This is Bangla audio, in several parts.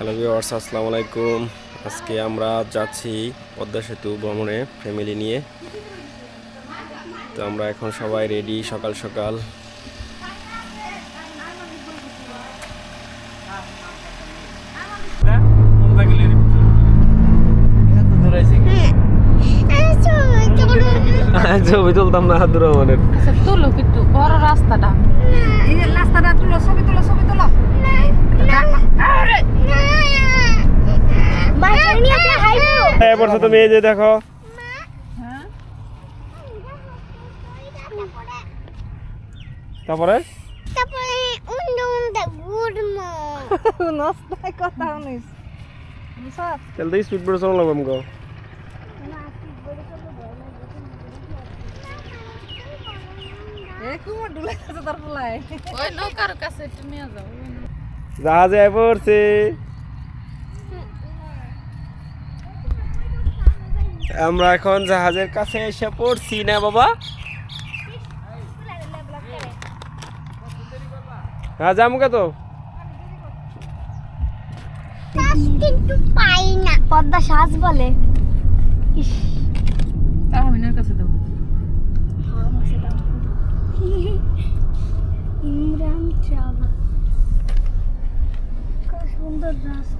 হ্যালো ভিউয়ার্স আসসালামু আলাইকুম আজকে আমরা যাচ্ছি পদ্মা সেতু ভ্রমণে ফ্যামিলি নিয়ে। তো আমরা এখন সবাই রেডি সকাল সকাল। ছবি তুলতাম না হাত রহমানের আচ্ছা তুলো কিন্তু বড় রাস্তাটা। রাস্তাটা তুলো ছবি তুলো ছবি তুলো। এবার তুমি এই যে দেখো। তারপরে? নস্তায় কথা শুনিস। তাহলে তো স্পিড বোর্ড চালালাম আমগো এ কুমার ডুলাইতেছে তোর ফুলাই ওই নৌকার কাছে একটু যাও। জাহাজে পড়ছে। আমরা এখন জাহাজের কাছে এসে পড়ছি না, বাবা? হ্যাঁ যামুকে তো? কিন্তু পাই পদ্মা সাজ বলে on the dust.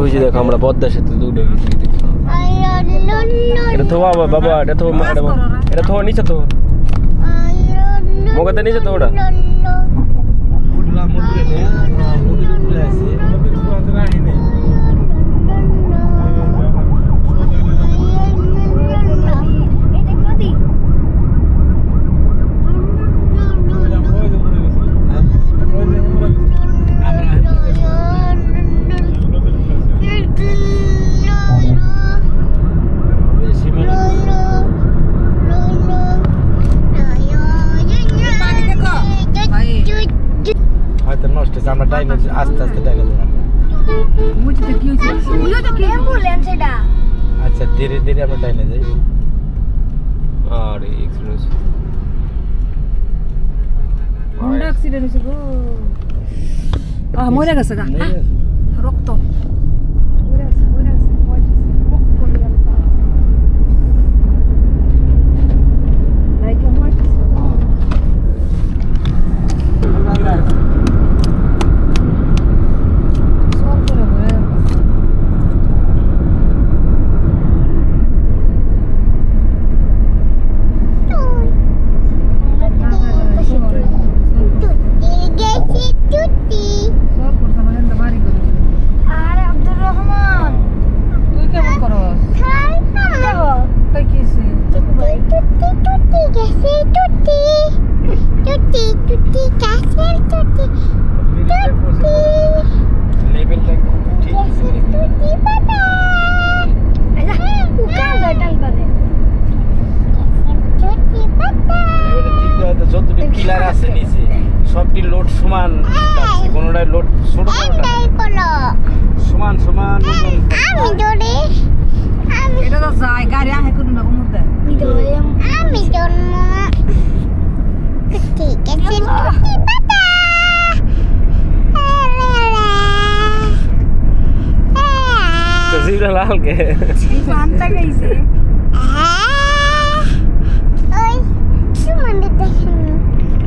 ওই যে দেখো আমরা পদ্মা সেতু দুটো এটা তো বাবা বাবা, এটা তো এটা এটা তো নিচে তো। মগাতে নিচে তো ওটা। নষ্ট হয়েছে আমরা ডাইনে আস্তে আস্তে ডাইনে। যাব যে কি হইছে ওই যে কি অ্যাম্বুলেন্স এটা আচ্ছা ধীরে ধীরে আমরা ডাইনে যাই। আর এক্সপিরিয়েন্স কোনটা অ্যাক্সিডেন্ট হইছে গো। আহ মরে গেছে গা। রক্ত। মরে গেছে মরে গেছে মরে গেছে মুখ পড়ে গেল লাইকে মরে গেছে সব করে মরে গেছে গেছি টুটি সব করছে মানে বাড়ি করে আর আব্দুর রহমান তুই কেমন করস খাই দেখো তাই কি হইছে? টুটি টুটি টুটি গেছে টুটি টুটি টুটি গেছে টুটি কোনোটাই লোড ছোট কোনোটা এটাই করো সমান সমান ওজন। আমি ধরে আমি এটা তো যায় গাড়ি আহে কোনো না মধ্যে আমি জন্ম। ঠিক আছে টুটি পাতা। জিভটা লাল কে? পান্তা গাইছে ওই সুমন দেখেন।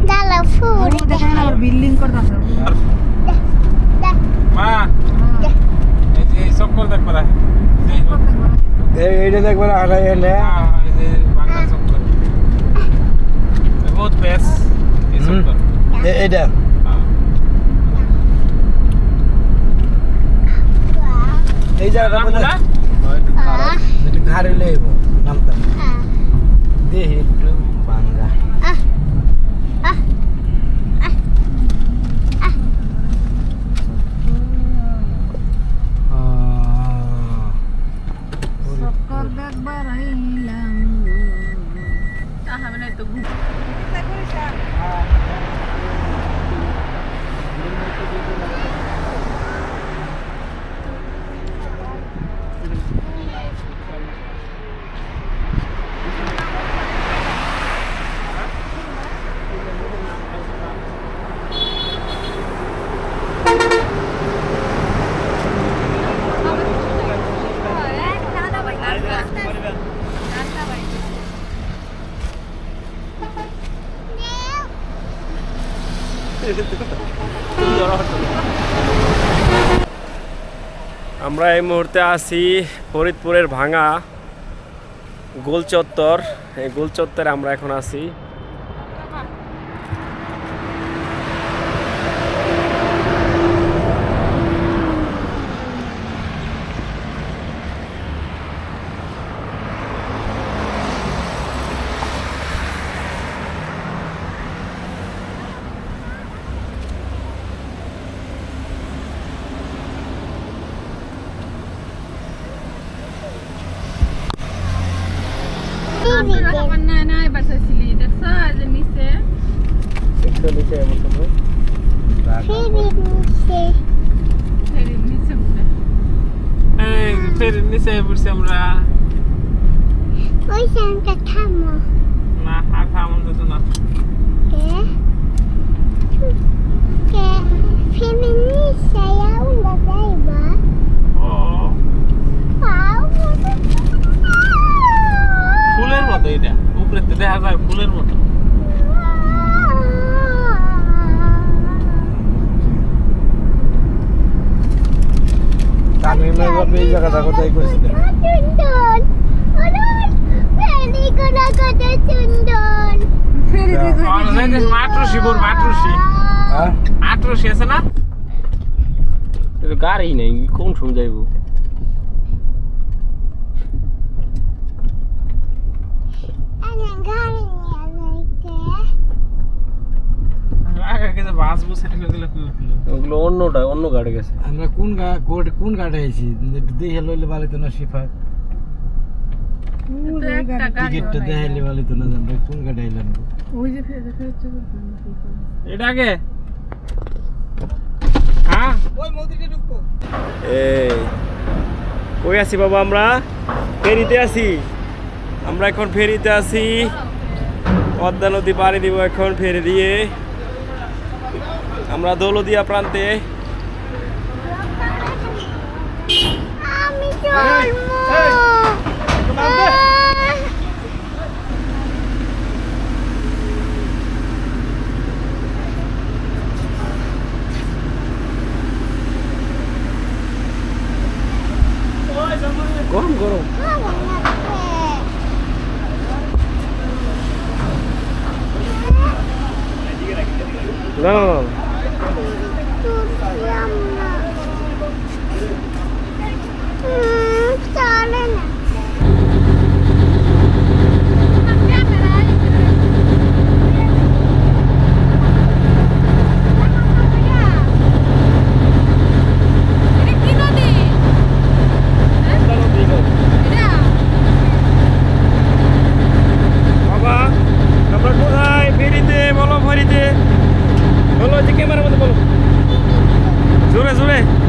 দালা ফুল দেখেন আবার বিল্ডিং করতেছে মা এই যে চক্কর দেখবে না। এই এইটা দেখবে না হাঁটাই এনে এই যে বাংলা চক্কর। বহুত বেশ এই হুম। চক্কর। এ- এইটা। এই জায়গাটা নামবো না ঘাড়ে লইব নামতাম দেহি একটু। আমরা এই মুহূর্তে আছি ফরিদপুরের ভাঙা গোল চত্বর এই গোল চত্বরে আমরা এখন আছি। এই ফের নিচে পড়ছি আমরা ওই সামটা থামো না আর থামন যেত না ফেমিনিস্ট saya udah gaiba ও ফুলের মতো এটা উপরে তো দেখা যায় ফুলের মতো। এই জায়গাটা কোথায় করেছিলেন? হ্যাঁ। না? কিন্তু গাড়ি নেই কোন সময় যাইব? ওগুলো অন্যটা অন্য গাড়ি গেছে। আমরা কোন গা কোন কোন গাড়ি আইছি? দেখে লইলে ভালো তো না সিফাত টিকিটটা দেখাইলে ভালো তো না জানব কোন গাড়ি আইলাম? ওই যে ফেরি ফেরি এটা আগে? হ্যাঁ? এই কই আছি বাবা আমরা? ফেরিতে আছি। আমরা এখন ফেরিতে আছি। পদ্মা নদী পাড়ি দিব এখন ফেরি দিয়ে। আমরা দৌলদিয়া প্রান্তে। গরম গরম। No, no, no. sulle